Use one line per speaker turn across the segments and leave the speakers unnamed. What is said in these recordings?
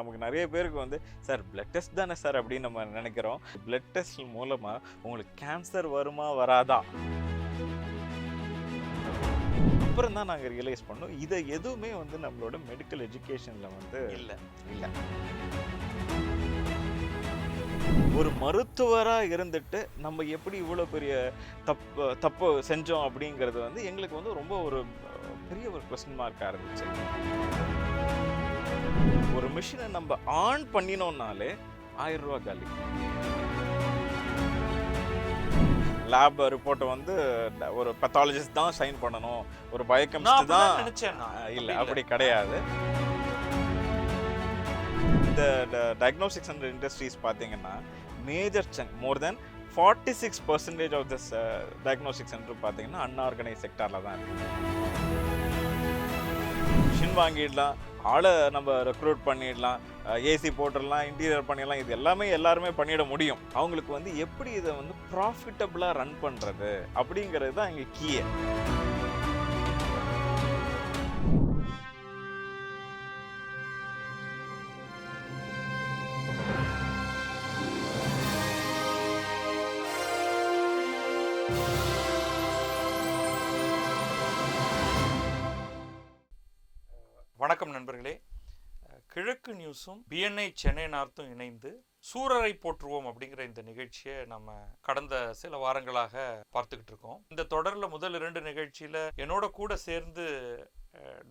நமக்கு நிறைய பேருக்கு வந்து சார் பிளட் டெஸ்ட் தானே சார்? அப்படின்னு நம்ம நினைக்கிறோம். பிளட் டெஸ்ட் மூலமா உங்களுக்கு கேன்சர் வருமா வராதா? அப்புறம் தான் நாங்கள் ரியலைஸ் பண்ணோம். இதை எதுவுமே வந்து நம்மளோட மெடிக்கல் எஜுகேஷனில் வந்து
இல்ல
இல்லை. ஒரு மருத்துவராக இருந்துட்டு நம்ம எப்படி இவ்வளோ பெரிய தப்பு தப்பு செஞ்சோம் அப்படிங்கிறது வந்து எங்களுக்கு வந்து ரொம்ப ஒரு பெரிய ஒரு கொஸ்டின் மார்க்காக இருந்துச்சு. ஒரு மிஷினை நம்ம ஆன் பண்ணினோம்னாலே ஆயிரம் ரூபா காலி. லேப் ரிப்போர்ட்டை வந்து ஒரு பத்தாலஜிஸ்ட் தான் சைன் பண்ணணும். ஒரு பயோகெமிஸ்ட் தான்
நினைச்சேன்
இல்ல
அப்படி
கிடையாது. இந்த டயக்னோஸ்டிக்ஸ் அண்ட் இண்டஸ்ட்ரீஸ் பார்த்தீங்கன்னா major chunk more than forty six percentage of this diagnostic centre பார்த்தீங்கன்னா அன்ஆர்கனைஸ் செக்டாரில் தான் இருக்கு. மிஷின் வாங்கிடலாம் ஆளை நம்ம ரெக்ரூட் பண்ணிடலாம் ஏசி போட்டுடலாம் இன்டீரியர் பண்ணிடலாம் இது எல்லாமே எல்லாருமே பண்ணிட முடியும். அவங்களுக்கு வந்து எப்படி இதை வந்து ப்ராஃபிட்டபுளாக ரன் பண்ணுறது அப்படிங்கிறது தான் இங்கே கீயை
நியூஸும் பிஎன்ஐ சென்னை நார்த்தும் இணைந்து சூரரை போற்றுவோம் அப்படிங்கிற இந்த நிகழ்ச்சியை நம்ம கடந்த சில வாரங்களாக பார்த்துக்கிட்டு இருக்கோம். இந்த தொடரில் முதல் இரண்டு நிகழ்ச்சியில் என்னோட கூட சேர்ந்து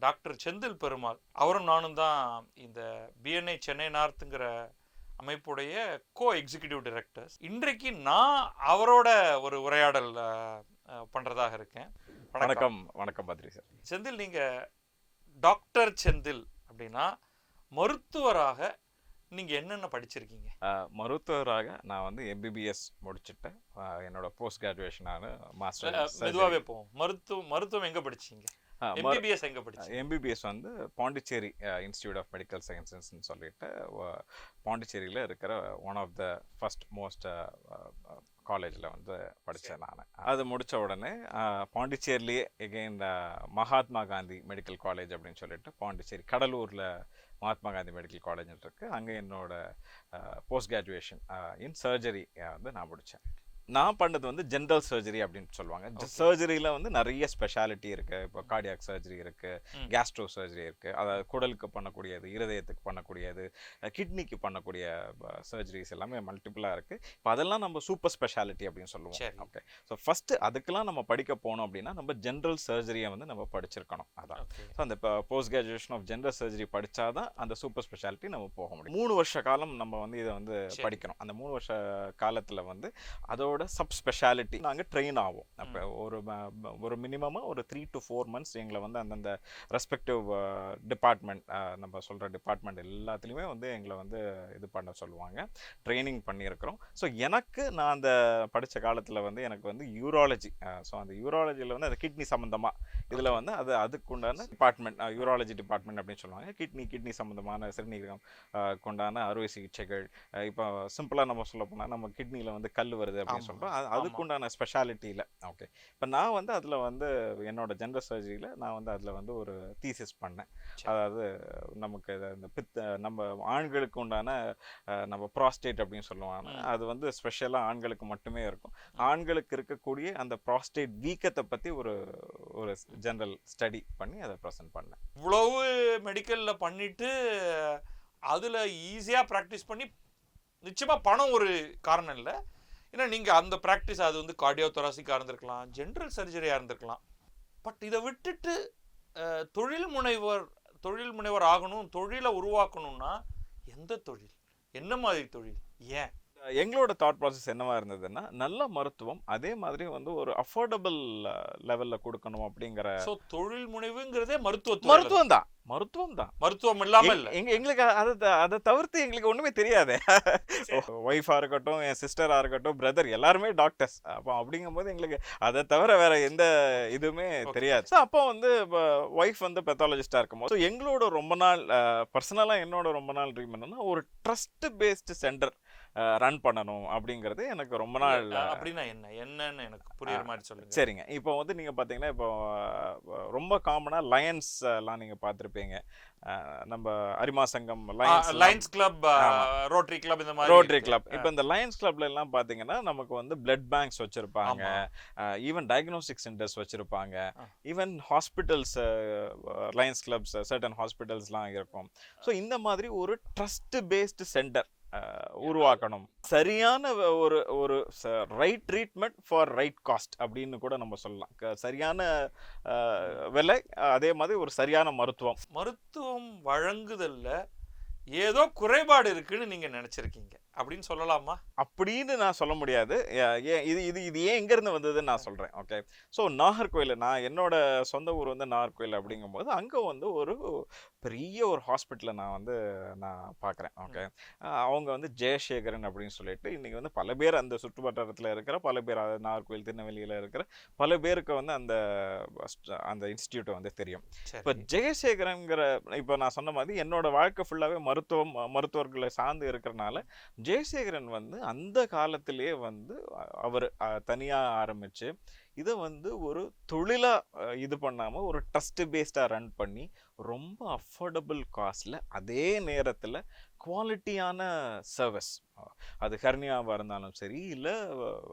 டாக்டர் செந்தில் பெருமாள் அவரும் நானும் தான் இந்த பிஎன்ஐ சென்னை நார்த்துங்கிற அமைப்புடைய கோ எக்ஸிகியூட்டிவ் டைரக்டர்ஸ் இன்றைக்கு நான் அவரோட ஒரு உரையாடல் பண்றதாக இருக்கேன்.
வணக்கம். வணக்கம். பத்ரி சார்
செந்தில் நீங்க டாக்டர் செந்தில் அப்படின்னா மருத்துவராக நீங்க என்னென்ன படிச்சிருக்கீங்க?
மருத்துவராக நான் வந்து எம்பிபிஎஸ் முடிச்சுட்டேன். என்னோட போஸ்ட் கிராஜுவேஷனான மாஸ்டர்
மெதுவாவே போவோம். மருத்துவ மருத்துவம் எங்க படிச்சீங்க? எம்பிபிஎஸ் எங்க படிச்சீங்க?
எம்பிபிஎஸ் வந்து பாண்டிச்சேரி இன்ஸ்டியூட் ஆஃப் மெடிக்கல் சயின்சஸ்ன்னு சொல்லிட்டு பாண்டிச்சேரியில் இருக்கிற one of the first most காலேஜில் வந்து படித்தேன் நான். அது முடித்த உடனே பாண்டிச்சேரிலேயே again Mahatma Gandhi medical college அப்படின்னு சொல்லிட்டு பாண்டிச்சேரி கடலூரில் மகாத்மா காந்தி மெடிக்கல் காலேஜ் இருக்குது அங்கே என்னோட போஸ்ட் கிராஜுவேஷன் இன் சர்ஜரி வந்து நான் முடித்தேன் நான் பண்ணது வந்து ஜென்ரல் சர்ஜரி அப்படின்னு சொல்லுவாங்க. சர்ஜரியில் வந்து நிறைய ஸ்பெஷாலிட்டி இருக்கு இப்போ கார்டியாக் சர்ஜரி இருக்கு
ம்.
கேஸ்ட்ரோ சர்ஜரி இருக்கு அதாவது குடலுக்கு பண்ணக்கூடியது இருதயத்துக்கு பண்ணக்கூடியது கிட்னிக்கு பண்ணக்கூடிய சர்ஜரிஸ் எல்லாமே மல்டிபிளாக இருக்கு இப்போ அதெல்லாம் நம்ம சூப்பர் ஸ்பெஷாலிட்டி அப்படின்னு சொல்லுவோம். ஓகே ஸோ ஃபர்ஸ்ட் அதுக்கெல்லாம் நம்ம படிக்க போனோம் அப்படின்னா நம்ம ஜென்ரல் சர்ஜரியை வந்து நம்ம படிச்சிருக்கணும் அதான். ஸோ அந்த post graduation of general surgery படிச்சாதான் அந்த சூப்பர் ஸ்பெஷாலிட்டி நம்ம போக முடியும் மூணு வருஷ காலம் நம்ம வந்து இதை வந்து. படிக்கணும் அந்த மூணு வருஷ காலத்தில் வந்து அதோட சப் ஸ்பெஷாலிட்டி. நாங்கள் ட்ரெயின் ஆகும் அப்போ ஒரு ஒரு மினிமமாக ஒரு த்ரீ டு ஃபோர் மந்த்ஸ் எங்களை வந்து அந்தந்த ரெஸ்பெக்டிவ் டிபார்ட்மெண்ட் நம்ம சொல்கிற டிபார்ட்மெண்ட் எல்லாத்துலேயுமே வந்து எங்களை வந்து இது பண்ண சொல்லுவாங்க. ட்ரைனிங் பண்ணியிருக்கிறோம். ஸோ எனக்கு நான் அந்த படித்த காலத்தில் வந்து எனக்கு வந்து யூராலஜி ஸோ அந்த யூராலஜியில் வந்து அந்த கிட்னி சம்மந்தமாக இதில் வந்து அது அதுக்குண்டான டிபார்ட்மெண்ட் யூராலஜி டிபார்ட்மெண்ட் அப்படின்னு சொல்லுவாங்க. கிட்னி கிட்னி சம்மந்தமான சிறுநீரகம் கொண்டான அறுவை சிகிச்சைகள் இப்போ சிம்பிளாக நம்ம சொல்ல போனால் நம்ம கிட்னியில் வந்து கல் வருது அப்படின்னு அது அதுக்குண்டான ஸ்பெஷாலிட்டியில் ஓகே இப்போ நான் வந்து அதில் வந்து என்னோட ஜென்ரல் சர்ஜரியில் நான் வந்து அதில் வந்து ஒரு தீசிஸ் பண்ணேன். அதாவது நமக்கு இந்த பித்த நம்ம ஆண்களுக்கு உண்டான நம்ம ப்ராஸ்டேட் அப்படின்னு சொல்லுவாங்க. அது வந்து ஸ்பெஷலாக ஆண்களுக்கு மட்டுமே இருக்கும். ஆண்களுக்கு இருக்கக்கூடிய அந்த ப்ராஸ்டேட் வீக்கத்தை பற்றி ஒரு ஒரு ஜென்ரல் ஸ்டடி பண்ணி அதை ப்ரெசென்ட் பண்ணேன்.
இவ்வளவு மெடிக்கல்ல பண்ணிட்டு அதுல ஈஸியா ப்ராக்டிஸ் பண்ணி நிச்சயமா பணம் ஒரு காரணம் இல்லை. ஏன்னா நீங்கள் அந்த ப்ராக்டிஸ் அது வந்து கார்டியோ தொராசிக்காக இருந்திருக்கலாம் ஜென்ரல் சர்ஜரியாக இருந்திருக்கலாம். பட் இதை விட்டுட்டு தொழில் முனைவர் தொழில் முனைவர் ஆகணும் தொழிலை உருவாக்கணும்னா எந்த தொழில்? என்ன மாதிரி தொழில்? ஏன்?
எங்களோட தாட் ப்ராசஸ் என்னவா இருந்ததுன்னா நல்ல மருத்துவம் அதே மாதிரி வந்து ஒரு அஃபோர்டபுள் லெவலில் கொடுக்கணும் அப்படிங்கிற
சோ தொழில் முனைவுங்கிறதே மருத்துவ
மருத்துவம் தான். மருத்துவம் தான்.
மருத்துவம் இல்லாம இல்ல.
எங்க எங்களுக்கு அதை அதை தவிர்த்து எங்களுக்கு ஒண்ணுமே தெரியாது. ஒய்ஃபா இருக்கட்டும் என் சிஸ்டரா இருக்கட்டும் பிரதர் எல்லாருமே டாக்டர்ஸ் அப்போ அப்படிங்கும்போது எங்களுக்கு அதை தவிர வேற எந்த இதுவுமே. தெரியாது. ஸோ அப்போ வந்து ஒய்ஃப் வந்து பெத்தாலஜிஸ்டா இருக்கும்போது so எங்களோட ரொம்ப நாள் பர்சனலா என்னோட ரொம்ப நாள் ட்ரீம் என்னன்னா ஒரு ட்ரஸ்ட் பேஸ்டு சென்டர் ரன் பண்ணணும் அப்படிங்கிறது எனக்கு ரொம்ப நாள்
அப்படின்னா என்ன? என்னன்னு எனக்கு புரியுற மாதிரி சொல்லுங்க.
சரிங்க. இப்போ வந்து நீங்கள் பார்த்தீங்கன்னா இப்போ ரொம்ப காமனாக லயன்ஸ் எல்லாம் நீங்கள் பார்த்துருப்பீங்க நம்ம அரிமா சங்கம்
லைன்ஸ் கிளப் ரோட்டரி கிளப் இந்த மாதிரி
ரோட்டரி. கிளப் இப்போ இந்த லயன்ஸ் கிளப்ல எல்லாம் பாத்தீங்கன்னா நமக்கு வந்து பிளட் பேங்க்ஸ் வச்சிருப்பாங்க. ஈவன் டயக்னோஸ்டிக் சென்டர்ஸ் வச்சிருப்பாங்க. Even hospitals lions clubs certain ஹாஸ்பிட்டல்ஸ்லாம் இருக்கும். ஸோ இந்த மாதிரி ஒரு ட்ரஸ்ட் பேஸ்டு சென்டர் உருவாக்கணும். சரியான ஒரு ஒரு right treatment for right cost அப்படின்னு கூட நம்ம சொல்லலாம். க- சரியான விலை அதே மாதிரி ஒரு சரியான மருத்துவம்.
மருத்துவம் வழங்குதல்ல ஏதோ குறைபாடு இருக்குன்னு நீங்க நினைச்சிருக்கீங்க. அப்படின்னு சொல்லலாமா?
அப்படின்னு நான் சொல்ல முடியாது. இது இது இது ஏன் எங்கேருந்து வந்ததுன்னு நான் சொல்கிறேன் ஓகே? ஸோ நாகர்கோயில் நான் என்னோட சொந்த ஊர் வந்து நாகர்கோயில் அப்படிங்கும்போது அங்கே வந்து ஒரு பெரிய ஒரு ஹாஸ்பிட்டலை நான் வந்து நான் பார்க்குறேன் ஓகே? அவங்க வந்து ஜெயசேகரன் அப்படின்னு சொல்லிட்டு இன்றைக்கி வந்து பல பேர் அந்த சுற்று வட்டாரத்தில் இருக்கிற பல பேர் அதாவது நாகர்கோயில் திருநெல்வேலியில் இருக்கிற பல பேருக்கு வந்து அந்த அந்த இன்ஸ்டியூட்டை வந்து தெரியும். இப்போ ஜெயசேகரங்கிற இப்போ நான் சொன்ன மாதிரி என்னோட வாழ்க்கை ஃபுல்லாகவே மருத்துவம் மருத்துவர்களை சார்ந்து இருக்கிறனால ஜெயசேகரன் வந்து அந்த காலத்திலேயே வந்து அவர் தனியாக ஆரம்பித்து இதை வந்து ஒரு தொழிலாக இது பண்ணாமல் ஒரு ட்ரஸ்ட் பேஸ்டாக ரன் பண்ணி ரொம்ப அஃபோர்டபுள் காஸ்டில் அதே நேரத்தில் குவாலிட்டியான சர்வீஸ் அது ஹர்னியாவாக இருந்தாலும் சரி இல்லை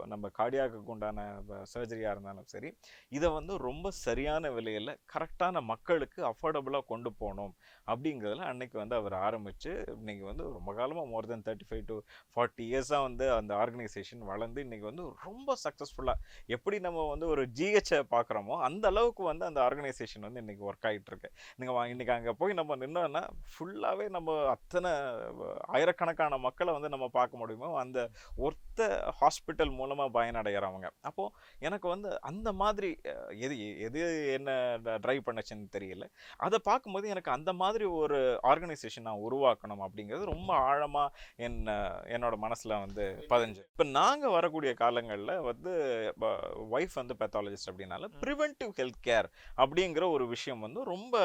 நம்ம கார்டியாக்கு உண்டான சர்ஜரியாக இருந்தாலும் சரி இதை வந்து ரொம்ப சரியான விலையில் கரெக்டான மக்களுக்கு அஃபோர்டபுளாக கொண்டு போகணும். அப்படிங்கிறதுல அன்னைக்கு வந்து அவர் ஆரம்பித்து இன்னைக்கு வந்து ரொம்ப காலமாக more than thirty five to forty இயர்ஸாக வந்து அந்த ஆர்கனைசேஷன் வளர்ந்து இன்றைக்கி வந்து ரொம்ப சக்ஸஸ்ஃபுல்லாக எப்படி நம்ம வந்து ஒரு ஜிஹெச்சை பார்க்குறோமோ அந்த அளவுக்கு வந்து அந்த ஆர்கனைசேஷன் வந்து இன்றைக்கி ஒர்க் ஆகிட்டுருக்கு நீங்கள் இன்றைக்கி அங்கே போய் நம்ம நின்னோன்னா ஃபுல்லாகவே நம்ம அத்தனை ஆயிரக்கணக்கான மக்களை வந்து நம்ம பார்க்க முடியுமோ அந்த ஒருத்த ஹாஸ்பிட்டல் மூலமாக பயனடைகிறவங்க அப்போது எனக்கு வந்து அந்த மாதிரி எது எது என்ன ட்ரைவ் பண்ணுச்சுன்னு தெரியல. அதை பார்க்கும்போது எனக்கு அந்த மாதிரி ஒரு ஆர்கனைசேஷன் நான் உருவாக்கணும் அப்படிங்கிறது ரொம்ப ஆழமாக என் என்னோட மனசில் வந்து பதிஞ்சு. இப்போ நாங்கள் வரக்கூடிய காலங்களில் வந்து ஒய்ஃப் வந்து பெத்தாலஜிஸ்ட் அப்படின்னால ப்ரிவென்டிவ் ஹெல்த் கேர் அப்படிங்கிற ஒரு விஷயம் வந்து ரொம்ப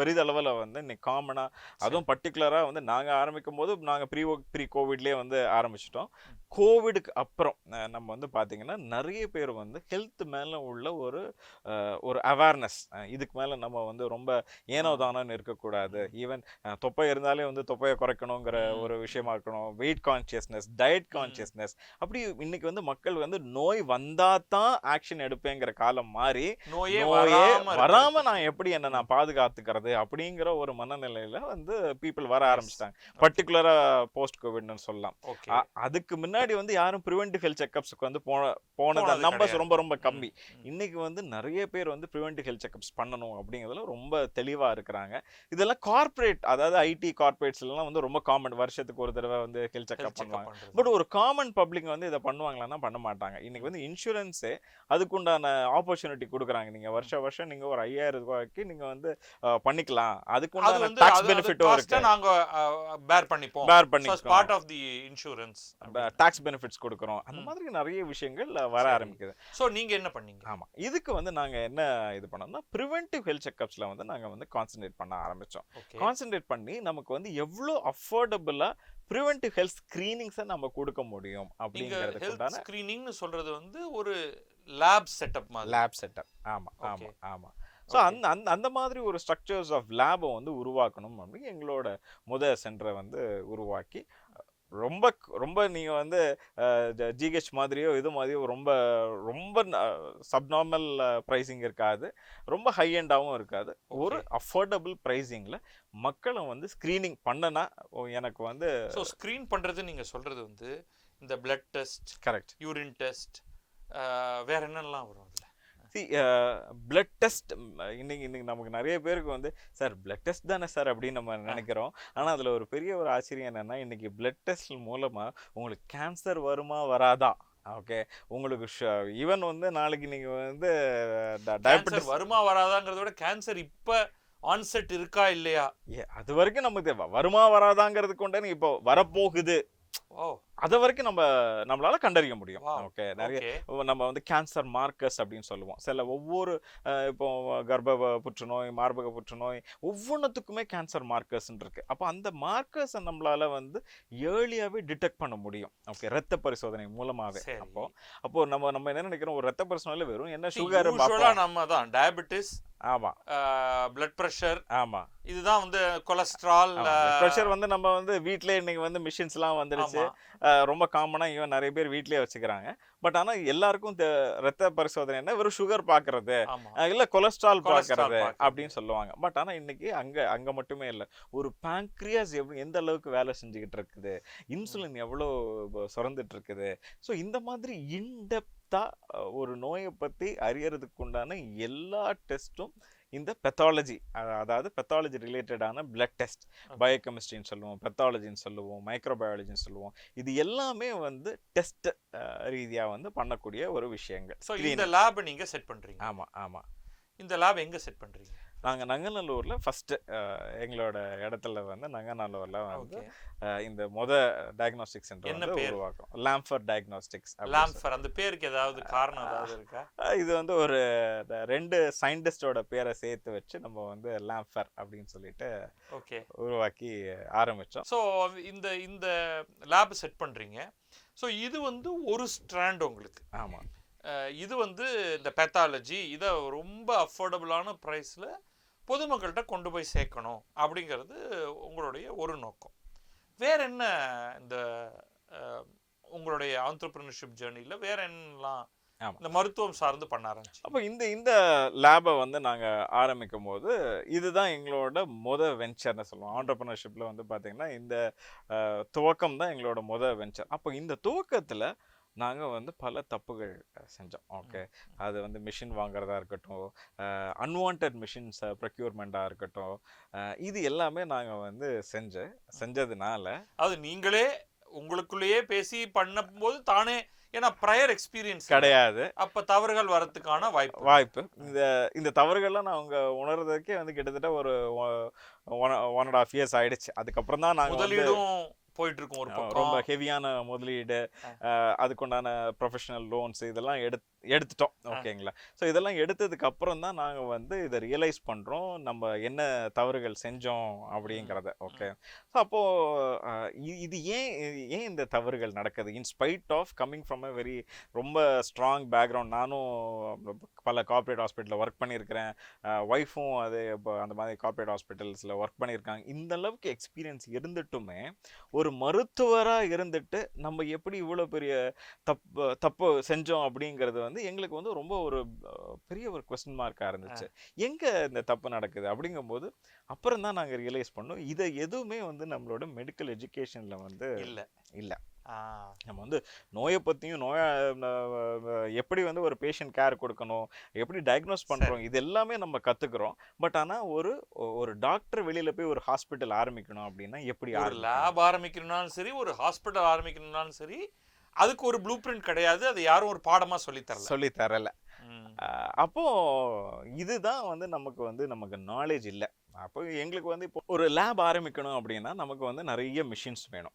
பெரிதளவில் வந்து இன்னைக்கு காமனாக அதுவும் பர்டிகுலராக வந்து நாங்கள் ஆரம்பிக்கும் போது நாங்கள் ப்ரீ ப்ரீ கோவிட்லேயே வந்து ஆரம்பிச்சிட்டோம். கோவிடுக்கு அப்புறம் நம்ம வந்து பார்த்தீங்கன்னா நிறைய பேர் வந்து ஹெல்த் மேலே உள்ள ஒரு ஒரு அவேர்னஸ் இதுக்கு மேலே நம்ம வந்து ரொம்ப ஏனோ தானோன்னு இருக்கக்கூடாது ஈவன் தொப்பை இருந்தாலே வந்து தொப்பையை குறைக்கணுங்கிற. ஒரு விஷயமா இருக்கணும். வெயிட் கான்சியஸ்னஸ் டயட் கான்சியஸ்னஸ் அப்படி இன்னைக்கு வந்து மக்கள் வந்து நோய் வந்தா தான் ஆக்ஷன் எடுப்பேங்கிற காலம் மாறி
நோயே
நோயே
வராம
வராம நான் எப்படி என்ன நான் பாதுகாத்துக்கிறது அப்படிங்கிற ஒரு மனநிலையில வந்து பீப்புள் வர ஆரம்பிச்சிட்டாங்க. பர்டிகுலரா போஸ்ட் கோவிட்னு சொல்லலாம். அதுக்கு முன்னாடி வந்து யாரும் ப்ரிவென்டிவ் ஹெல்த் செக்கப்ஸ்க்கு வந்து போன போனது நம்பர்ஸ். ரொம்ப ரொம்ப கம்மி. இன்னைக்கு வந்து நிறைய பேர் வந்து ப்ரிவென்டிவ் ஹெல்த் செக்கப்ஸ் பண்ணணும் அப்படிங்கிறதுல ரொம்ப தெளிவா இருக்கிறாங்க. இதெல்லாம் கார்ப்பரேட் அதாவது ஐடி கார்ப்பரேட்ஸ் எல்லாம் வந்து ரொம்ப காமன் வருஷத்துக்கு ஒரு தடவை வந்து ஹெல்த் செக்அப் பண்ணுவாங்க. பட் ஒரு காமன் பப்ளிக் வந்து இதை பண்ணுவாங்களான்னா பண்ண மாட்டாங்க. இன்னைக்கு வந்து இன்சூரன்ஸே அதுக்குண்டான ஆப்பர்ச்சுனிட்டி கொடுக்குறாங்க. நீங்க வருஷம் வருஷம் நீங்க ஒரு ஐயாயிரம் ரூபாய்க்கு நீங்க வந்து பண்ணிக்கலாம்.
அது
அதுக்குண்டான
வந்து
பெனிஃபிட்டும் இருக்கு.
நாங்க பேர் பண்ணிப்போம்.
பேர்
பார்ட்
பண்ணி
of the insurance
tax benefits கொடுக்குறோம். அந்த. மாதிரி நிறைய விஷயங்கள் வர. ஆரம்பிக்குது.
சோ நீங்க என்ன பண்ணீங்க?
ஆமா. இதுக்கு வந்து நாங்க என்ன இது பண்ணோம்னா ப்ரிவென்டிவ் ஹெல்த் செக்கப்ஸ்ல வந்து நாங்க வந்து கான்சென்ட்ரேட் பண்ண ஆரம்பிச்சோம். கான்சென்ட்ரேட் பண்ணி நமக்கு வந்து எவ்வளோ அஃபோர்டபுளா ப்ரிவென்டிவ் ஹெல்த் ஸ்க்ரீனிங்ஸை நம்ம கொடுக்க முடியும் உண்டான
ஸ்கிரீனிங்னு சொல்றது வந்து ஒரு லேப் செட்டப்
லேப் செட்டப் ஆமா ஆமா
Okay.
ஸோ. அந்த அந்த அந்த மாதிரி ஒரு ஸ்ட்ரக்சர்ஸ் ஆஃப் லேபை வந்து உருவாக்கணும் அப்படின்னு எங்களோட முத சென்டரை வந்து உருவாக்கி ரொம்ப ரொம்ப நீங்க வந்து ஜிஹெச் மாதிரியோ இது மாதிரியோ ரொம்ப ரொம்ப சப்நார்மல் ப்ரைஸிங் இருக்காது. ரொம்ப ஹை எண்டாகவும் இருக்காது. ஒரு அஃபோர்டபுள் ப்ரைஸிங்கில் மக்களை வந்து ஸ்க்ரீனிங் பண்ணனா எனக்கு வந்து
ஸோ ஸ்க்ரீன் பண்றது நீங்க சொல்றது வந்து இந்த blood test
correct
urine test வேற என்னெல்லாம் வரும்
சி பிளட் டெஸ்ட் இன்னைக்கு இன்னைக்கு நமக்கு நிறைய பேருக்கு வந்து சார் பிளட் டெஸ்ட் தானே சார்? அப்படின்னு நம்ம நினைக்கிறோம். ஆனால் அதில் ஒரு பெரிய ஒரு ஆச்சரியம் என்னன்னா இன்னைக்கு பிளட் டெஸ்ட் மூலமாக உங்களுக்கு கேன்சர் வருமா வராதா? ஓகே உங்களுக்கு ஈவன் வந்து நாளைக்கு நீங்கள் வந்து டயபெட்டிஸ்
வருமா வராதாங்கிறத விட கேன்சர் இப்ப ஆன்செட் இருக்கா இல்லையா?
அது வரைக்கும் நமக்கு வருமா வராதாங்கிறது கொண்டு இப்போ வரப்போகுது. அது வரைக்கும் நம்ம நம்மளால கண்டறிய முடியும். ஓகே. நிறைய நம்ம வந்து கேன்சர் மார்க்கர்ஸ் அப்படின்னு சொல்லுவோம். சில ஒவ்வொரு இப்போ கர்ப்ப புற்றுநோய் மார்பக புற்றுநோய் ஒவ்வொன்றுத்துக்குமே கேன்சர் மார்க்கர்ஸ் இருக்கு. அப்போ அந்த மார்க்கர்ஸை நம்மளால வந்து ஏர்லியாவே டிடெக்ட் பண்ண முடியும். ஓகே. ரத்த பரிசோதனை மூலமாவே.
சரி.
அப்போ அப்போ நம்ம நம்ம என்ன நினைக்கிறோம்? ஒரு ரத்த பரிசோதனையில வெறும் என்ன சுகர்
நம்ம தான். டயபெட்டிஸ்
ஆமா.
பிளட் பிரஷர்
ஆமா.
இதுதான் வந்து கொலஸ்ட்ரால்
ப்ரெஷர் வந்து நம்ம வந்து வீட்லயே இன்னைக்கு வந்து மிஷின்ஸ்லாம் வந்துடுச்சு அஹ், ரொம்ப காமனா இவன் நிறைய பேர் வீட்லயே வச்சுக்கிறாங்க. பட் ஆனா எல்லாருக்கும் ரத்த பரிசோதனை என்ன? வெறும் சுகர் அஹ் இல்ல கொலஸ்ட்ரால் பார்க்கறது
பார்க்கறது.
அப்படின்னு சொல்லுவாங்க. பட் ஆனா இன்னைக்கு அங்க அங்க மட்டுமே இல்ல. ஒரு pancreas எப்படி எந்த அளவுக்கு வேலை செஞ்சுக்கிட்டு இருக்குது? இன்சுலின் எவ்வளோ சுரந்துட்டு இருக்குது? ஸோ இந்த மாதிரி இன்டெப்தா ஒரு நோயை பத்தி அறியறதுக்கு உண்டான எல்லா டெஸ்ட்டும் இந்த பெத்தாலஜி அதாவது பெத்தாலஜி ரிலேட்டடான பிளட் டெஸ்ட். பயோகெமிஸ்ட்ரின்னு சொல்லுவோம் பெத்தாலஜின்னு சொல்லுவோம் மைக்ரோபயாலஜின்னு சொல்லுவோம் இது எல்லாமே வந்து டெஸ்ட் ரீதியா வந்து பண்ணக்கூடிய ஒரு விஷயங்கள்
ஸோ. இந்த லேப் நீங்க செட் பண்றீங்க
ஆமா ஆமா
இந்த லேப் எங்க செட் பண்றீங்க
நாங்க நங்கநல்லூர்ல ஃபர்ஸ்ட் எங்களோட இடத்துல வந்து நங்கநல்லூர்ல வந்து இந்த முத டயக்னோஸ்டிக் சென்டர்
என்ன?
உருவாக்கும் லாம்ஃபர் டயக்னோஸ்டிக்ஸ்
லாம்ஃபர் அந்த பேருக்கு ஏதாவது காரணம் ஏதாவது இருக்கா?
இது வந்து ஒரு ரெண்டு சயின்டிஸ்டோட பேரை சேர்த்து வச்சு நம்ம வந்து லாம்ஃபர் அப்படின்னு சொல்லிட்டு
ஓகே.
உருவாக்கி ஆரம்பிச்சோம்.
ஸோ இந்த இந்த லேப் செட் பண்றீங்க. ஸோ இது வந்து ஒரு ஸ்ட்ராண்ட் உங்களுக்கு.
ஆமா.
அஹ் இது வந்து இந்த பேத்தாலஜி இதை ரொம்ப அஃபோர்டபுளான ப்ரைஸில் பொதுமக்கள்கிட்ட கொண்டு போய் சேர்க்கணும் அப்படிங்கிறது உங்களுடைய ஒரு நோக்கம். வேற என்ன இந்த உங்களுடைய ஆண்டர்பிரினர்ஷிப் ஜேர்னியில் வேற என்னலாம். இந்த மருத்துவம் சார்ந்து பண்ண ஆரம்பிச்சு?
அப்போ இந்த இந்த லேபை வந்து நாங்க ஆரம்பிக்கும் போது இதுதான் எங்களோட முத வெஞ்சர்னு சொல்லுவோம். ஆண்டர்பிரினர்ஷிப்ல வந்து பாத்தீங்கன்னா இந்த துவக்கம் தான் எங்களோட முத வெஞ்சர் அப்போ இந்த துவக்கத்துல நாங்க வந்து பல தப்புகள் செஞ்சோம். ஓகே. அது வந்து மிஷின் வாங்குறதா இருக்கட்டும் அன்வான்ட் மிஷின்ஸ் ப்ரொக்யூர்மெண்ட்டாக இருக்கட்டும் இது எல்லாமே நாங்க வந்து செஞ்சு செஞ்சதுனால
அது நீங்களே உங்களுக்குள்ளேயே பேசி பண்ணும்போது தானே ஏன்னா ப்ரையர் எக்ஸ்பீரியன்ஸ்
கிடையாது.
அப்ப தவறுகள் வரதுக்கான வாய்ப்பு.
வாய்ப்பு. இந்த இந்த தவறுகள்லாம் நாங்க உணர்றதுக்கே வந்து கிட்டத்தட்ட ஒரு one one and half years ஆயிடுச்சு. அதுக்கப்புறம் தான் நாங்க வந்து
முதலீடும் போயிட்டு இருக்கும் ஒரு
ரொம்ப ஹெவியான முதலீடு அதுக்குண்டான ப்ரொஃபஷனல் லோன்ஸ் இதெல்லாம் எடு எடுத்துட்டோம். ஓகேங்களா? ஸோ இதெல்லாம் எடுத்ததுக்கு அப்புறம் தான் நாங்க வந்து இதை ரியலைஸ் பண்றோம். நம்ம என்ன தவறுகள் செஞ்சோம் அப்படிங்கிறத. ஓகே. ஸோ அப்போ அஹ், இ- இது ஏன் ஏன் இந்த தவறுகள் நடக்குது? In spite of coming from a very ரொம்ப ஸ்ட்ராங் பேக்ரவுண்ட் நானும் பல கார்ப்பரேட் ஹாஸ்பிட்டலில் ஒர்க் பண்ணியிருக்கிறேன். ஒய்ஃபும் அது இப்போ அந்த மாதிரி கார்ப்பரேட் ஹாஸ்பிட்டல்ஸில் ஒர்க் பண்ணியிருக்காங்க. இந்த அளவுக்கு எக்ஸ்பீரியன்ஸ் இருந்துட்டுமே ஒரு மருத்துவராக இருந்துட்டு நம்ம எப்படி இவ்வளோ பெரிய தப்பு தப்பு செஞ்சோம் அப்படிங்கிறது வந்து எங்களுக்கு வந்து ரொம்ப ஒரு பெரிய ஒரு கொஸ்டின் மார்க்காக இருந்துச்சு. எங்கே இந்த தப்பு நடக்குது? அப்படிங்கும்போது அப்புறம் தான் நாங்கள் ரியலைஸ் பண்ணோம். இதை எதுவுமே வந்து நம்மளோட மெடிக்கல் எஜுகேஷனில் வந்து
இல்ல.
இல்லை. நம்ம வந்து நோயை பற்றியும் நோய எப்படி வந்து ஒரு பேஷண்ட் கேர் கொடுக்கணும்? எப்படி டயக்னோஸ் பண்ணுறோம் இது எல்லாமே நம்ம கற்றுக்குறோம் பட் ஆனால் ஒரு ஒரு டாக்டர் வெளியில் போய் ஒரு ஹாஸ்பிட்டல் ஆரம்பிக்கணும் அப்படின்னா எப்படி
ஒரு? லேப் ஆரம்பிக்கணும்னாலும் சரி ஒரு ஹாஸ்பிட்டல் ஆரம்பிக்கணும்னாலும் சரி அதுக்கு ஒரு ப்ளூ பிரிண்ட் கிடையாது. அது யாரும் ஒரு பாடமா சொல்லி தரல
சொல்லி தரல.
ம்.
அஹ் அப்போ இதுதான் வந்து நமக்கு வந்து நமக்கு நாலேஜ் இல்லை. அப்போ எங்களுக்கு வந்து இப்போ ஒரு லேப் ஆரம்பிக்கணும் அப்படின்னா நமக்கு வந்து நிறைய மிஷின்ஸ் வேணும்.